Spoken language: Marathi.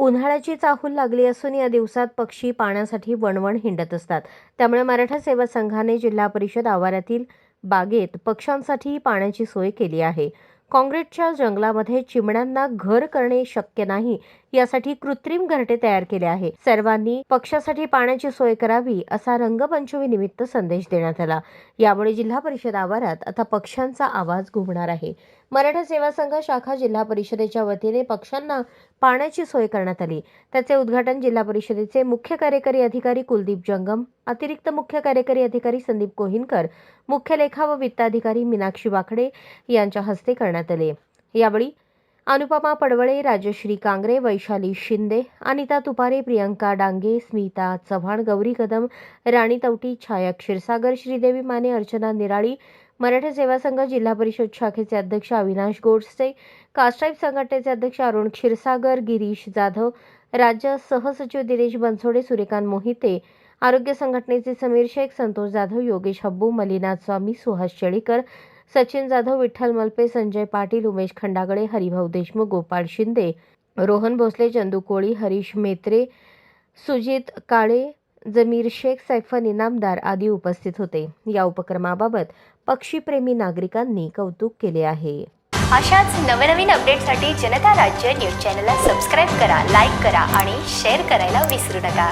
उन्हाळ्याची चाहूल लागली असून या दिवसात पक्षी पाण्यासाठी वणवण हिंडत असतात. त्यामुळे मराठा सेवा संघाने जिल्हा परिषद आवारातील बागेत पक्ष्यांसाठी पाण्याची सोय केली आहे. काँक्रीटच्या जंगलामध्ये चिमण्यांना घर करणे शक्य नाही यासाठी कृत्रिम घरटे तयार केले आहे. सर्वांनी पक्षासाठी पाण्याची सोय करावी असा रंगपंचमी निमित्त संदेश देण्यात आला. यामुळे जिल्हा परिषद आवारात आता पक्ष्यांचा आवाज घुमणार आहे. मराठा सेवा संघ शाखा जिल्हा परिषदेच्या वतीने पक्ष्यांना पाण्याची सोय करण्यात आली. त्याचे उद्घाटन जिल्हा परिषदेचे मुख्य कार्यकारी अधिकारी कुलदीप जंगम अतिरिक्त मुख्य कार्यकारी अधिकारी संदीप कोहिनकर मुख्य लेखा व वित्ताधिकारी मीनाक्षी वाकडे यांच्या हस्ते करण्यात आले. यावेळी अनुपमा पडवळे राजश्री कांगरे वैशाली शिंदे अनिता तुपारे प्रियंका डांगे स्मिता चव्हाण गौरी कदम राणी तवटी छाया क्षीरसागर श्रीदेवी माने अर्चना निराळी मराठा सेवा संघ जिल्हा परिषद शाखेचे अध्यक्ष अविनाश गोडसे कास्टाईप संघटनेचे अध्यक्ष अरुण क्षीरसागर गिरीश जाधव राज्य सहसचिव दिनेश बनसोडे सूर्यकांत मोहिते आरोग्य संघटनेचे समीर शेख संतोष जाधव योगेश हब्बू मलिनाथ स्वामी सुहास शेळीकर सचिन जाधव विठ्ठल मलपे संजय पाटील उमेश खंडागळे हरिभाऊ देशमुख गोपाळ शिंदे रोहन भोसले चंदू कोळी हरीश मेत्रे सुजित काळे जमीर शेख सैफन इनामदार आदी उपस्थित होते. या उपक्रमाबाबत पक्षीप्रेमी नागरिकांनी कौतुक केले आहे. अशाच नवनवीन अपडेटसाठी जनता राज्य न्यूज चॅनलला सबस्क्राईब करा लाईक करा आणि शेअर करायला विसरू नका.